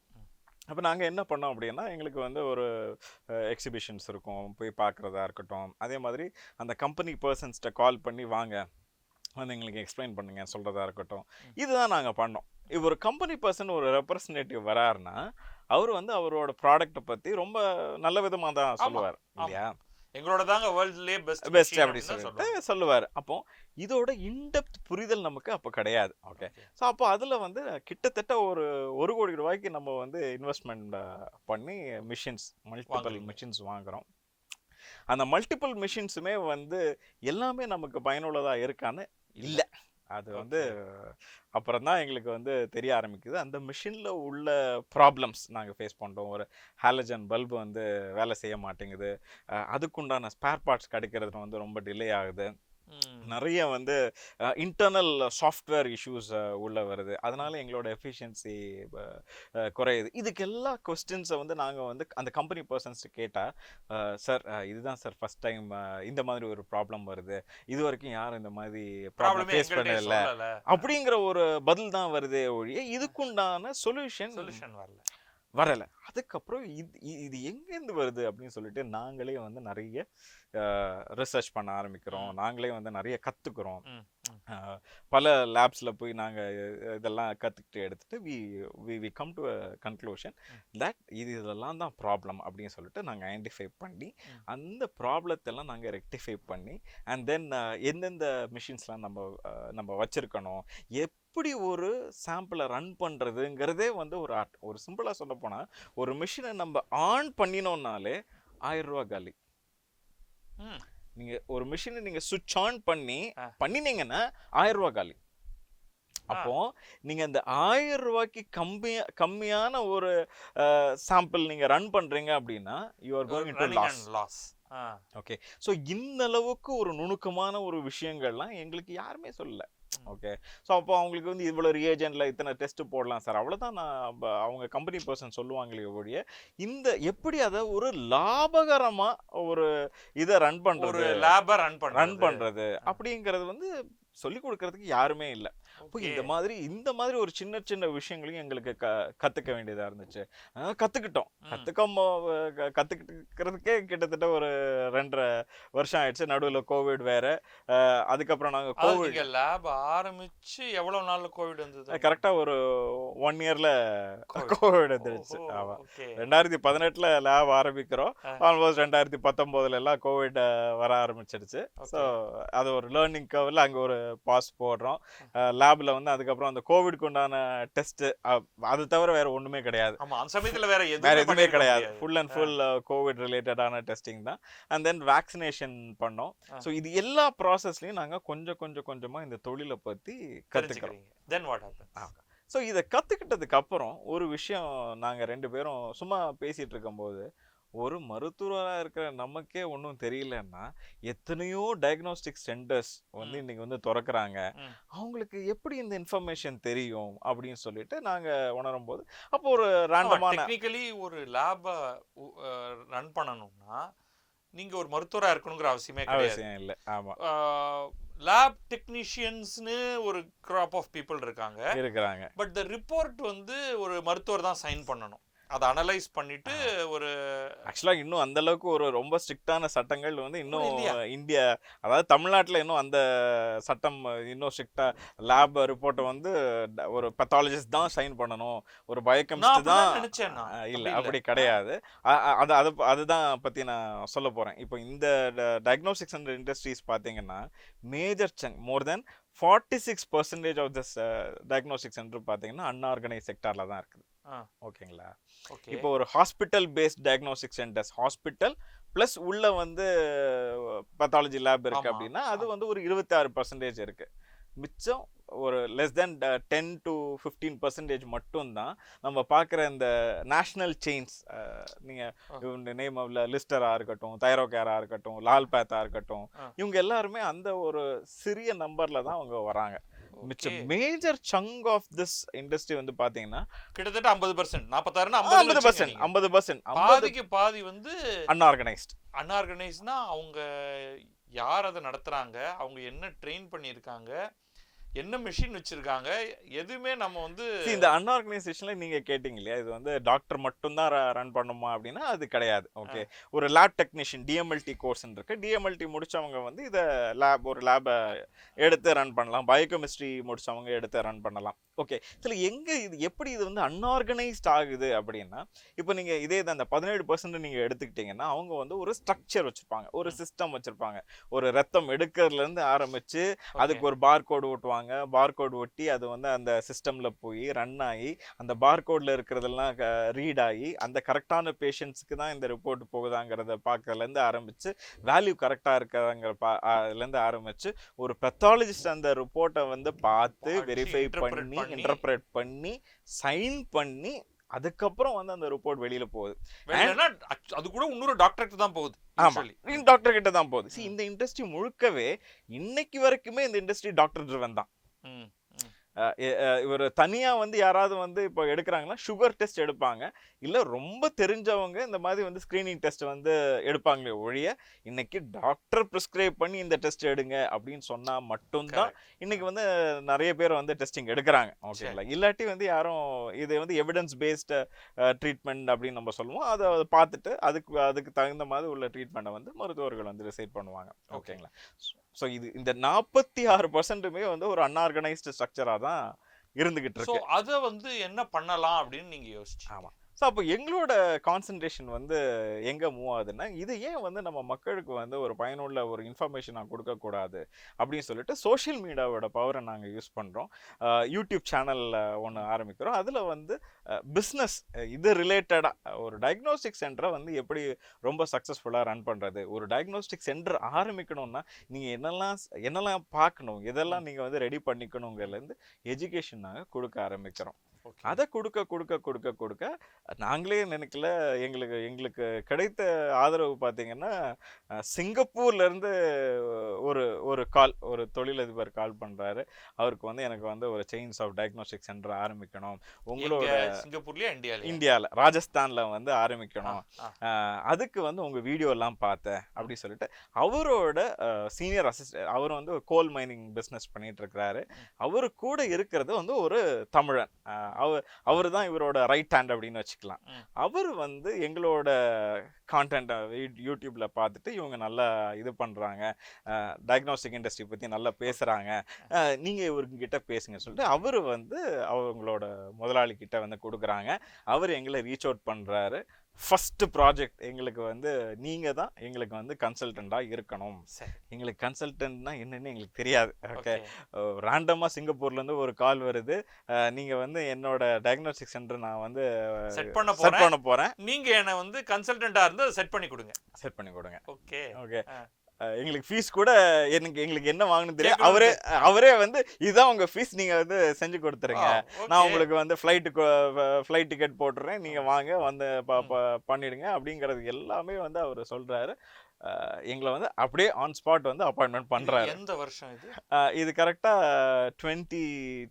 அப்போ நாங்கள் என்ன பண்ணோம் அப்படின்னா எங்களுக்கு வந்து ஒரு எக்ஸிபிஷன்ஸ் இருக்கும். போய் பார்க்குறதா இருக்கட்டும். அதே மாதிரி அந்த கம்பெனி பர்சன்ஸ்கிட்ட கால் பண்ணி வாங்க வந்து எங்களுக்கு எக்ஸ்பிளைன் பண்ணுங்க சொல்கிறதா இருக்கட்டும். இதுதான் நாங்கள் பண்ணோம். இப்போ ஒரு கம்பெனி பர்சன் ஒரு ரெப்ரசன்டேட்டிவ் வராருன்னா அவர் வந்து அவரோட ப்ராடக்ட்டை பற்றி ரொம்ப நல்ல விதமாக தான் சொல்லுவார். இல்லையா?
எங்களோட தாங்க வேர்ல்ட்லயே பெஸ்ட்
பெஸ்ட் அப்படி சொல்லிட்டு சொல்லுவார். அப்போ இதோட இன்டெப்த் புரிதல் நமக்கு அப்போ கிடையாது. ஓகே ஸோ அப்போ அதில் வந்து கிட்டத்தட்ட ஒரு ஒரு கோடி ரூபாய்க்கு நம்ம வந்து இன்வெஸ்ட்மெண்ட் பண்ணி மிஷின்ஸ் மல்டிபிள். மிஷின்ஸ் வாங்குறோம். அந்த மல்டிபிள் மிஷின்ஸுமே வந்து எல்லாமே நமக்கு பயனுள்ளதாக இருக்கான்னு இல்லை. அது வந்து அப்புறம் தான் எங்களுக்கு வந்து தெரிய ஆரம்பிக்குது. அந்த மிஷினில் உள்ள ப்ராப்ளம்ஸ் நாங்கள் ஃபேஸ் பண்ணுறோம் ஒரு ஹாலஜன் பல்பு வந்து வேலை செய்ய மாட்டேங்குது. அதுக்குண்டான ஸ்பேர் பார்ட்ஸ் கிடைக்கிறது வந்து ரொம்ப டிலே ஆகுது. நிறைய வந்து இன்டர்னல் சாஃப்ட்வேர் இஷ்யூஸ் உள்ள வருது. அதனால எங்களோட எஃபிஷியன்சி குறையுது. இதுக்கு எல்லா கொஸ்டின்ஸை வந்து நாங்கள் வந்து அந்த கம்பெனி பர்சன்ஸ் கேட்டால் சார் இதுதான் சார் ஃபர்ஸ்ட் டைம் இந்த மாதிரி ஒரு ப்ராப்ளம் வருது. இது வரைக்கும் யாரும் இந்த மாதிரி ப்ராப்ளம் ஃபேஸ் பண்ணல. அப்படிங்கிற ஒரு பதில் தான் வருதே ஒழிய இதுக்குண்டான சொல்யூஷன்
சொல்யூஷன் வரல.
வரல. அதுக்கப்புறம் இது இது எங்கேருந்து வருது அப்படின்னு சொல்லிட்டு நாங்களே வந்து நிறைய ரிசர்ச் பண்ண ஆரம்பிக்கிறோம். நாங்களே வந்து நிறைய கத்துக்கிறோம்.
ம், ம்.
அஹ், பல லேப்ஸில் போய் நாங்கள் இதெல்லாம் கற்றுக்கிட்டு எடுத்துட்டு we we we come to conclusion that இது இதெல்லாம் தான் ப்ராப்ளம் அப்படின்னு சொல்லிட்டு நாங்கள் ஐடென்டிஃபை பண்ணி. அந்த ப்ராப்ளத்தெல்லாம் நாங்கள் ரெக்டிஃபை பண்ணி அண்ட் தென் எந்தெந்த மிஷின்ஸ்லாம் நம்ம நம்ம வச்சுருக்கணும் எப்படி ஒரு சாம்பிளை ரன் பண்ணுறதுங்கிறதே வந்து ஒரு ஆர்ட் ஒரு சிம்பிளாக சொல்ல போனால் ஒரு மிஷினை நம்ம ஆன் பண்ணினோம்னாலே ஆயிரம் ரூபா காலி
ம்.
நீங்க ஒரு மிஷினை நீங்க சுவிட்ச் ஆன் பண்ணி. பண்ணினீங்கன்னா ஆயிரம் ரூபாய் காலி அப்போ நீங்க அந்த ஆயிரம் ரூபாய்க்கு கம்மியா கம்மியான ஒரு சாம்பிள் நீங்க ரன் பண்றீங்க அப்படின்னா you are going to loss.
Ah,
okay so இந்த அளவுக்கு ஒரு நுணுக்கமான ஒரு விஷயங்கள்லாம் எங்களுக்கு யாருமே சொல்லல. ஓகே. ஸோ அப்போ அவங்களுக்கு வந்து இவ்வளோ ரியேஜென்ட்ல இத்தனை டெஸ்ட் போடலாம் சார். அவ்வளோதான் நான் அவங்க கம்பெனி பர்சன் சொல்லுவாங்களே ஒழிய இந்த எப்படி அதை ஒரு லாபகரமா ஒரு இதை ரன்
ஒரு
பண்றது
லேப ரன்
ரன்
பண்றது
பண்றது. அப்படிங்கிறது வந்து சொல்லி கொடுக்கறதுக்கு யாருமே இல்ல. இந்த மாதிரி இந்த மாதிரி ஒரு சின்ன சின்ன விஷயங்களையும் எங்களுக்கு க கத்துக்க வேண்டியதா இருந்துச்சு. அதனால கத்துக்கிட்டோம்.
ம்.
கத்துக்காம அஹ், க- கத்துக்கிட்டுக்கிறதுக்கே கிட்டத்தட்ட ஒரு ரெண்டரை வருஷம் ஆயிடுச்சு. நடுவுல கோவிட் வேற. அதுக்கப்புறம் நாங்க
அதாவது
கோவிட்
லேப் ஆரம்பிச்சு எவ்வளவு நாள்ல கோவிட் வந்தது?
கரெக்டா ஒரு ஒன் இயர்ல. கோவிட் வந்துருச்சு.
ஓஹோ,
ஆமா.
okay.
ரெண்டாயிரத்தி பதினெட்டுல லேப் ஆரம்பிக்கிறோம். ஆல்மோஸ்ட் ரெண்டாயிரத்தி பத்தொன்பதுல எல்லாம் கோவிட் வர ஆரம்பிச்சிடுச்சு. ஸோ அது ஒரு லேர்னிங் கர்வில் அங்கே ஒரு பாஸ் போடுறோம். லேபில் வந்து அதுக்கப்புறம் அந்த கோவிட்க்கு உண்டான டெஸ்ட் அது தவிர வேற ஒண்ணுமே கிடையாது.
ஆமா அந்த சமயத்துல வேற
வேற
எதுவுமே
கிடையாது. ஃபுல் அண்ட் ஃபுல் கோவிட் ரிலேட்டடான டெஸ்டிங் தான். அண்ட் தென் வேக்சினேஷன் பண்ணோம். ஸோ இது எல்லா ப்ராசஸ்லையும் நாங்க கொஞ்சம் கொஞ்சம் கொஞ்சமா இந்த தொழிலை பத்தி கத்துக்கிறோம்.
தென் வாட் ஹேப்பன்ஸ்
ஸோ இதை கற்றுக்கிட்டதுக்கு அப்புறம் ஒரு விஷயம் நாங்கள் ரெண்டு பேரும் சும்மா பேசிட்டு இருக்கும்போது ஒரு மருத்துவராக இருக்கிற நமக்கே ஒன்றும் தெரியலன்னா எத்தனையோ டயக்னோஸ்டிக் சென்டர்ஸ் வந்து. இன்னைக்கு வந்து திறக்கறாங்க. அவங்களுக்கு எப்படி இந்த இன்ஃபர்மேஷன் தெரியும் அப்படின்னு சொல்லிட்டு நாங்கள் உணரும் போது அப்போ ஒரு ரேண்டமான
டெக்னிக்கலி ஒரு லேப ரன் பண்ணணும்னா நீங்க ஒரு மருத்துவரா இருக்கணுங்கிற அவசியமே
அவசியம் இல்லை. ஆமா.
லேப் டெக்னீஷியன்ஸ்னு ஒரு கிராப் ஆஃப் பீப்புள் இருக்காங்க.
இருக்கிறாங்க.
பட் த ரிப்போர்ட் வந்து ஒரு மருத்துவர் தான் சைன் பண்ணணும். அதை அனலைஸ் பண்ணிட்டு ஒரு
ஆக்சுவலாக இன்னும் அந்த அளவுக்கு ஒரு ரொம்ப ஸ்ட்ரிக்டான சட்டங்கள் வந்து இன்னும்? இந்தியா. அதாவது தமிழ்நாட்டில் இன்னும் அந்த சட்டம் இன்னும் ஸ்ட்ரிக்டா லேப் ரிப்போர்ட்டை வந்து ஒரு பத்தாலஜிஸ்ட் தான் சைன் பண்ணணும். ஒரு
அப்படிதான்
தான் இல்ல
அப்படி
கிடையாது. அது அது அதுதான் பத்தி நான் சொல்ல போறேன். இப்போ இந்த டயக்னோஸ்டிக்ஸ் அண்ட் இண்டஸ்ட்ரீஸ் பாத்தீங்கன்னா major chunk more than forty six percentage of this diagnostic centre பாத்தீங்கன்னா அன்ஆர்கனைஸ் செக்டார்ல தான் இருக்குது. ஓகேங்களா. இப்போ ஒரு hospital based diagnostic centres hospital plus உள்ள வந்து பத்தாலஜி லேப் இருக்கு அப்படின்னா அது. வந்து ஒரு இருபத்தி ஆறு பர்சன்டேஜ் இருக்கு. மிச்சம் ஒரு less than ten to fifteen percentage மட்டும்தான் நம்ம பார்க்குற இந்த நேஷ்னல் செயின்ஸ் நீங்கள் நேம் ஆஃப்ல லிஸ்டராக இருக்கட்டும் தைரோகேரா இருக்கட்டும் லால் பேத்தா இருக்கட்டும். இவங்க எல்லாருமே அந்த ஒரு சிறிய நம்பர்ல தான் அவங்க வராங்க. மிச்சம். Major chunk of this industry வந்து பாத்தீங்கன்னா
கிட்டத்தட்ட ஐம்பது பர்சன்ட் நாற்பத்தாயிரம்
ஐம்பது பர்சன்ட் ஐம்பது பர்சன்ட்
பாதிக்கு பாதி வந்து
அன்ஆர்கனைஸ்ட்
அன்ஆர்கனைஸ்னா அவங்க யார் அதை நடத்துறாங்க? அவங்க என்ன ட்ரெயின் பண்ணியிருக்காங்க? என்ன மிஷின் வச்சிருக்காங்க? எதுவுமே நம்ம வந்து
இந்த அன்ஆர்கனைசேஷன்ல நீங்க கேட்டீங்க இல்லையா? இது வந்து டாக்டர் மட்டும்தான் ரன் பண்ணுமா அப்படின்னா அது கிடையாது. ஓகே ஒரு லேப் டெக்னீஷியன் டிஎம்எல்டி கோர்ஸ் இருக்கு. டிஎம்எல்டி முடிச்சவங்க வந்து இதை லேப் ஒரு லேபை எடுத்து ரன் பண்ணலாம். பயோகெமிஸ்ட்ரி முடிச்சவங்க எடுத்து ரன் பண்ணலாம். ஓகே இதுல எங்க இது எப்படி இது வந்து அன்ஆர்கனைஸ்ட் ஆகுது அப்படின்னா இப்போ நீங்க இதே தான் அந்த பதினேழு பர்சன்ட் நீங்க எடுத்துக்கிட்டீங்கன்னா அவங்க வந்து ஒரு ஸ்ட்ரக்சர் வச்சிருப்பாங்க. ஒரு சிஸ்டம் வச்சிருப்பாங்க. ஒரு ரத்தம் எடுக்கிறதுல இருந்து ஆரம்பிச்சு அதுக்கு ஒரு பார்கோடு ஓட்டுவாங்க. பார்கோட் ஒட்டி அது வந்து அந்த சிஸ்டம்ல போய் ரன் ஆகி அந்த பார்கோட்ல இருக்கிறதெல்லாம் ரீட் ஆகி அந்த கரெக்டான பேஷண்ட்ஸ்க்கு தான் இந்த ரிப்போர்ட் போகுதாங்கிறத பார்க்கறதுல இருந்து ஆரம்பிச்சு வேல்யூ கரெக்டா இருக்கிறதாங்கிற பா அதுல இருந்து ஆரம்பிச்சு ஒரு பெத்தாலஜிஸ்ட் அந்த ரிப்போர்ட்டை வந்து பார்த்து வெரிஃபை பண்ணி. இன்டர்பிரேட் பண்ணி சைன் பண்ணி அதுக்கப்புறம் வந்து அந்த ரிப்போர்ட் வெளியில போகுது
அது கூட இன்னொரு டாக்டருக்கு தான் போகுது
ஆமா
usually.
டாக்டர் கிட்ட தான் போகுது. இந்த இண்டஸ்ட்ரி முழுக்கவே இன்னைக்கு வரைக்குமே இந்த இண்டஸ்ட்ரி டாக்டர் ட்ரிவன் தான். இவர் தனியாக வந்து யாராவது வந்து இப்போ எடுக்கிறாங்கன்னா சுகர் டெஸ்ட் எடுப்பாங்க. இல்லை ரொம்ப தெரிஞ்சவங்க இந்த மாதிரி வந்து ஸ்க்ரீனிங் டெஸ்ட் வந்து எடுப்பாங்களே ஒழிய இன்னைக்கு டாக்டர் ப்ரிஸ்கிரைப் பண்ணி இந்த டெஸ்ட் எடுங்க அப்படின்னு சொன்னால் மட்டும்தான் இன்னைக்கு வந்து நிறைய பேர் வந்து டெஸ்டிங் எடுக்கிறாங்க. ஓகேங்களா இல்லாட்டி வந்து யாரும் இது வந்து எவிடன்ஸ் பேஸ்டு ட்ரீட்மெண்ட் அப்படின்னு நம்ம சொல்லுவோம். அதை பார்த்துட்டு அதுக்கு அதுக்கு தகுந்த மாதிரி உள்ள ட்ரீட்மெண்ட்டை வந்து மருத்துவர்கள் வந்து டிசைட் பண்ணுவாங்க. ஓகேங்களா ஸோ இது இந்த நாற்பத்தி ஆறு பர்சன்ட்டுமே வந்து ஒரு அன்ஆர்கனைஸ்டு ஸ்ட்ரக்சராக தான் இருந்துகிட்டு இருக்கு.
அதை வந்து என்ன பண்ணலாம் அப்படின்னு நீங்க யோசிச்சு
ஆமா. ஸோ அப்போ எங்களோட கான்சன்ட்ரேஷன் வந்து எங்கே மூவ் ஆகுதுன்னா இது ஏன் வந்து நம்ம மக்களுக்கு வந்து ஒரு பயனுள்ள ஒரு இன்ஃபர்மேஷனாக கொடுக்கக்கூடாது அப்படின்னு சொல்லிட்டு சோஷியல் மீடியாவோட பவரை நாங்கள் யூஸ் பண்ணுறோம் யூடியூப் சேனலில் ஒன்று ஆரம்பிக்கிறோம். அதில் வந்து பிஸ்னஸ் இது ரிலேட்டடாக ஒரு டயக்னோஸ்டிக் சென்டரை வந்து எப்படி ரொம்ப சக்ஸஸ்ஃபுல்லாக ரன் பண்ணுறது ஒரு டயக்னோஸ்டிக் சென்டர் ஆரம்பிக்கணும்னா நீங்கள் என்னெல்லாம் என்னெல்லாம் பார்க்கணும்? இதெல்லாம் நீங்கள் வந்து ரெடி பண்ணிக்கணுங்கிறதுலேருந்து எஜுகேஷன் நாங்கள் கொடுக்க ஆரம்பிக்கிறோம். அதை கொடுக்க கொடுக்க கொடுக்க கொடுக்க நாங்களே நினைக்கல. எங்களுக்கு எங்களுக்கு கிடைத்த ஆதரவு பார்த்தீங்கன்னா அஹ், சிங்கப்பூர்ல இருந்து ஒரு ஒரு கால் ஒரு தொழிலதிபர் கால் பண்றாரு. அவருக்கு வந்து எனக்கு வந்து ஒரு செயின்ஸ் ஆஃப் டயக்னோஸ்டிக் சென்டர் ஆரம்பிக்கணும். உங்களோட
சிங்கப்பூர்லயா இந்தியாலயா?
இந்தியாவில் ராஜஸ்தான்ல வந்து ஆரம்பிக்கணும். அதுக்கு வந்து உங்க வீடியோ எல்லாம் பார்த்தேன் அப்படி சொல்லிட்டு. அவரோட சீனியர் அசிஸ்டன்ட் அவர் வந்து கோல் மைனிங் பிஸ்னஸ் பண்ணிட்டு இருக்கிறாரு. அவரு கூட இருக்கிறது வந்து ஒரு தமிழன். அவர் அவர் தான் இவரோட ரைட் ஹேண்ட் அப்படின்னு வச்சுக்கலாம். அவர் வந்து எங்களோட கான்டென்ட்டை யூடியூப்ல பார்த்துட்டு இவங்க நல்லா இது பண்றாங்க. டயக்னோஸ்டிக் இண்டஸ்ட்ரி பத்தி நல்லா பேசுறாங்க. அஹ், நீங்க இவர்கிட்ட பேசுங்க சொல்லிட்டு அவர் வந்து அவங்களோட முதலாளி கிட்ட வந்து கொடுக்குறாங்க. அவர் எங்களை ரீச் அவுட் பண்றாரு. ஃபர்ஸ்ட் ப்ராஜெக்ட் எங்களுக்கு வந்து நீங்க தான் எங்களுக்கு வந்து கன்சல்டண்டா இருக்கணும். எங்களுக்கு கன்சல்டன்ட்னா என்னன்னு எங்களுக்கு தெரியாது. ஓகே ரேண்டமாக சிங்கப்பூர்லேருந்து ஒரு கால் வருது. அஹ் நீங்க வந்து என்னோட டயக்னோஸ்டிக் சென்டர் நான் வந்து
செட் பண்ண
செட் பண்ண போறேன்.
நீங்க என்ன வந்து கன்சல்டன்டா இருந்து செட் பண்ணி கொடுங்க.
செட் பண்ணி கொடுங்க.
Okay
okay. எங்களுக்கு ஃபீஸ் கூட எனக்கு எங்களுக்கு என்ன வாங்கணும் தெரியும் அவரே அவரே வந்து இதுதான் உங்க ஃபீஸ் நீங்க வந்து செஞ்சு கொடுத்துருங்க. நான் உங்களுக்கு வந்து ஃப்ளைட்டு ஃப்ளைட் டிக்கெட் போட்டுறேன். நீங்கள் வாங்க வந்து பண்ணிடுங்க. அப்படிங்கிறது எல்லாமே வந்து அவர் சொல்கிறாரு எங்களை வந்து அப்படியே ஆன் ஸ்பாட் வந்து அப்பாயின்மெண்ட் பண்ணுறாரு
எந்த வருஷம் இது?
இது கரெக்டாக டுவெண்ட்டி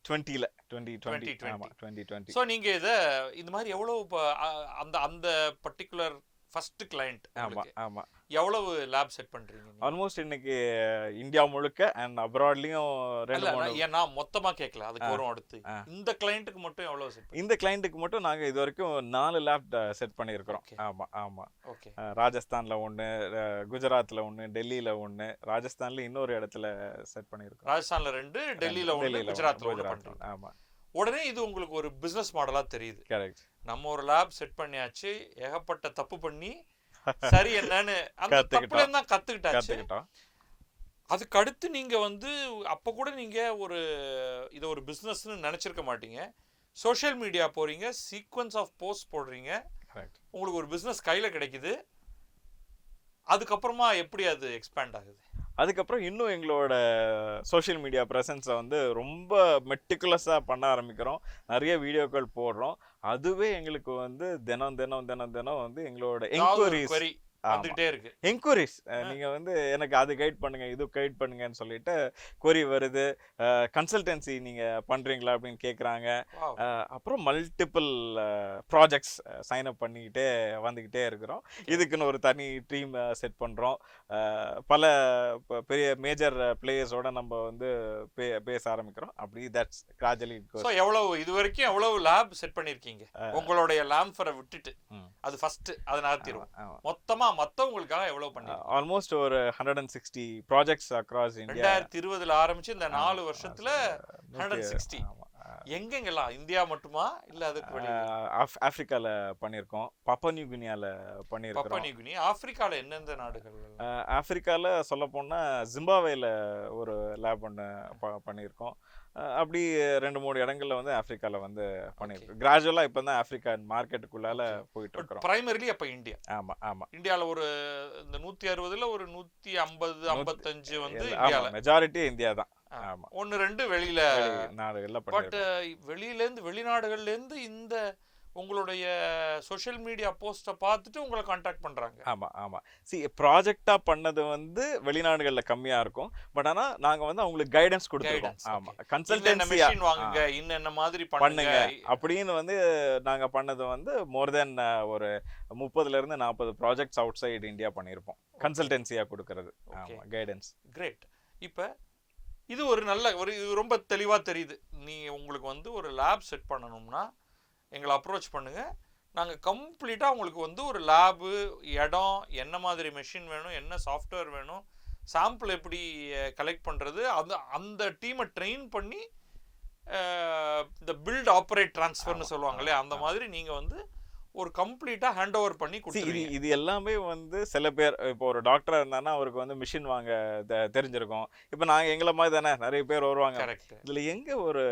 டுவெண்ட்டியில் டுவெண்ட்டி டுவெண்ட்டி
2020.
ஆமாம் டுவெண்ட்டி டுவெண்ட்டி
சோ நீங்க இத இந்த மாதிரி அ- அந்த அந்த பர்டிகுலர் ஃபர்ஸ்ட் கிளையண்ட்
ஆமாம் ஆமாம்
எவ்வளவு லேப் செட் பண்றீங்க நீங்க?
ஆல்மோஸ்ட் இன்னைக்கு இந்தியா முழுக்க அண்ட் அப்ராட்லேயும் ரெண்டு
இல்ல
மூணு
நான் ஏன் நான் மொத்தமா கேட்கல அதுக்கு வரும் அடுத்து. இந்த கிளையண்ட்டுக்கு மட்டும் எவ்வளவு செட்
இந்த கிளைண்ட்டுக்கு மட்டும் நாங்கள் இது வரைக்கும் நாலு லேப் செட் பண்ணியிருக்கிறோம். ஆமாம் ஆமாம்
ஓகே.
ராஜஸ்தானில் ஒன்று குஜராத்தில் ஒன்று டெல்லியில் ஒன்று ராஜஸ்தானில் இன்னொரு இடத்துல செட் பண்ணியிருக்கோம்
ராஜஸ்தான்ல ரெண்டு டெல்லியில ஒன்று குஜராத்ல ஒன்று
குஜராத்
பண்றீங்க.
ஆமாம்
உடனே இது உங்களுக்கு ஒரு பிசினஸ் மாடலா தெரியுது. நம்ம ஒரு லேப் செட் பண்ணியாச்சு ஏகப்பட்ட தப்பு பண்ணி சரி என்னன்னு அந்த. தப்புல தான் கத்துக்கிட்டாச்சு. அதுக்கு அடுத்து நீங்க வந்து அப்ப கூட நீங்க ஒரு இதை ஒரு பிசினஸ்னு நினைச்சிருக்க மாட்டீங்க. சோஷியல் மீடியா போறீங்க சீக்வன்ஸ் ஆஃப் போஸ்ட் போடுறீங்க. உங்களுக்கு ஒரு பிசினஸ் கையில கிடைக்குது. அதுக்கப்புறமா எப்படி அது எக்ஸ்பேண்ட் ஆகுது?
அதுக்கப்புறம் இன்னும் எங்களோட சோஷியல் மீடியா ப்ரெசன்ஸை வந்து ரொம்ப மெட்டிகுலஸாக பண்ண ஆரம்பிக்கிறோம். நிறைய வீடியோக்கள் போடுறோம். அதுவே எங்களுக்கு வந்து தினம் தினம் தினம் தினம் வந்து எங்களோட என்கொயரிஸ்
வந்துகிட்டே இருக்கு.
என்கொயரிஸ் நீங்க வந்து எனக்கு அது கைட் பண்ணுங்க இது கைட் பண்ணுங்கன்னு சொல்லிட்டு கொரி வருது. கன்சல்டன்சி நீங்க பண்றீங்களா அப்படின்னு கேக்குறாங்க. அப்புறம் மல்டிபிள் ப்ராஜெக்ட்ஸ் சைன் அப் பண்ணிக்கிட்டே வந்துக்கிட்டே இருக்கிறோம். இதுக்குன்னு ஒரு தனி டீம் செட் பண்ணுறோம் பல பெரிய மேஜர் பிளேயர்ஸோட நம்ம வந்து பேச ஆரம்பிக்கிறோம். அப்படி தட்ஸ் கிராஜலி
சோ எவ்வளவு இது வரைக்கும் எவ்வளவு லேப் செட் பண்ணிருக்கீங்க? உங்களுடைய லேம்ஃபரை விட்டுட்டு. அது ஃபர்ஸ்ட் அதை நகர்த்திடுவோம் மொத்தமா மத்தவங்களுக்காக எவ்வளவு பண்ணி
ஆல்மோஸ்ட் ஒரு hundred and sixty projects across India
ரெண்டாயிரத்தி இருபதுல ஆரம்பிச்சு இந்த நாலு வருஷத்துல ஹண்ட்ரட் சிக்ஸ்டி எங்கெங்கெல்லாம்? இந்தியா மட்டுமா? இல்ல அதுக்கு
ஆப்பிரிக்கால பண்ணியிருக்கோம். பப்பா நியூ கினியால பண்ணியிருக்கிறோம்.
பப்பனிகுனி ஆப்பிரிக்கால எந்தெந்த நாடுகள்?
ஆப்பிரிக்கால சொல்ல போனா ஜிம்பாவேல ஒரு லேப் ஒன்று பண்ணியிருக்கோம். அப்படி ரெண்டு மூணு இடங்கள்ல வந்து ஆப்பிரிக்கால வந்து பண்ணியிருக்கோம். கிராஜுவலா இப்போ தான் ஆப்பிரிக்கா மார்க்கெட்டுக்குள்ளால போயிட்டு இருக்கிறோம்
பிரைமரிலி அப்ப இந்தியா.
ஆமா ஆமா.
இந்தியால ஒரு இந்த நூத்தி அறுபதுல ஒரு நூத்தி ஐம்பது ஐம்பத்தஞ்சு வந்து
மெஜாரிட்டி இந்தியா தான்.
ஒன்னு ரெண்டு வெளியில
வெளி நாடுகள்ல
பட்
பண்ணியிருக்கோம்
வெளியில இருந்து வெளிநாடுகள்ல இருந்து இந்த உங்களுடைய சோஷியல் மீடியா போஸ்ட்டை பார்த்துட்டு உங்களை காண்டாக்ட் பண்றாங்க.
ஆமா ஆமா. சி ப்ராஜெக்டா பண்ணது வந்து வெளிநாடுகள்ல கம்மியா இருக்கும். பட் ஆனா நாங்க வந்து அவங்களுக்கு கைடன்ஸ் கொடுத்துருக்கோம்.
Guidance,
ஆமா.
இன்னென்ன
கன்சல்டன்சியா
மெஷின் வாங்குங்க இன்னென்ன மாதிரி
பண்ணுங்க. அப்படின்னு வந்து நாங்க பண்ணது வந்து மோர் தென் ஒரு முப்பதுல இருந்து நாற்பது ப்ராஜெக்ட்ஸ் அவுட் சைடு இந்தியா பண்ணியிருப்போம் கன்சல்டன்சியா கொடுக்கறது கைடன்ஸ்
கிரேட் இப்போ இது ஒரு நல்ல ஒரு இது ரொம்ப தெளிவா தெரியுது. நீ உங்களுக்கு வந்து ஒரு லேப் செட் பண்ணணும்னா எங்களை அப்ரோச் பண்ணுங்க. நாங்க கம்ப்ளீட்டா உங்களுக்கு வந்து ஒரு லேபு இடம் என்ன மாதிரி மெஷின் வேணும் என்ன சாஃப்ட்வேர் வேணும் சாம்பிள் எப்படி கலெக்ட் பண்றது அந்த அந்த டீமை ட்ரெயின் பண்ணி இந்த பில்ட் ஆப்ரேட் ட்ரான்ஸ்ஃபர்னு சொல்லுவாங்க இல்லையா? அந்த மாதிரி நீங்க வந்து ஒரு கம்ப்ளீட்டா ஹேண்ட் ஓவர் பண்ணி
இது இது எல்லாமே வந்து சில பேர் இப்போ ஒரு டாக்டரா இருந்தானா அவருக்கு வந்து மிஷின் வாங்க தெரிஞ்சிருக்கும். இப்போ நாங்க எங்களை மாதிரி தானே நிறைய பேர் வருவாங்க. இதுல எங்க ஒரு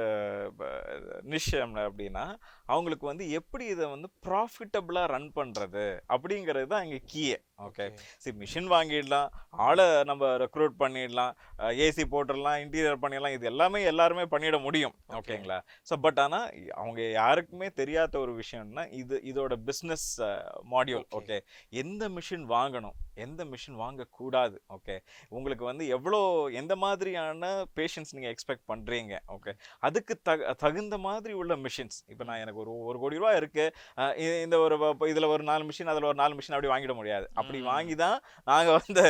நிஷம் அப்படின்னா அவங்களுக்கு வந்து எப்படி இதை வந்து ப்ராஃபிட்டபிளா ரன் பண்றது அப்படிங்கிறது தான் இங்க கீயே ஓகே. சரி மிஷின் வாங்கிடலாம். ஆளை நம்ம ரெக்ரூட் பண்ணிடலாம். ஏசி போட்டுடலாம் இன்டீரியர் பண்ணிடலாம். இது எல்லாமே எல்லாருமே பண்ணிட முடியும். ஓகேங்களா? ஸோ பட் ஆனால் அவங்க யாருக்குமே தெரியாத ஒரு விஷயம்னா இது இதோட பிஸ்னஸ் மாடியூல். ஓகே. எந்த மிஷின் வாங்கணும்? எந்த மிஷின் வாங்கக்கூடாது? ஓகே. உங்களுக்கு வந்து எவ்வளோ எந்த மாதிரியான பேஷன்ஸ் நீங்கள் எக்ஸ்பெக்ட் பண்ணுறீங்க ஓகே. அதுக்கு தக தகுந்த மாதிரி உள்ள மிஷின்ஸ் இப்போ நான் எனக்கு ஒரு ஒரு கோடி ரூபா இருக்கு. அஹ் இ- இந்த ஒரு இதுல ஒரு நாலு மிஷின் அதுல ஒரு நாலு மிஷின் அப்படி வாங்கிட முடியாது. அப்படி. வாங்கி தான் நாங்க வந்து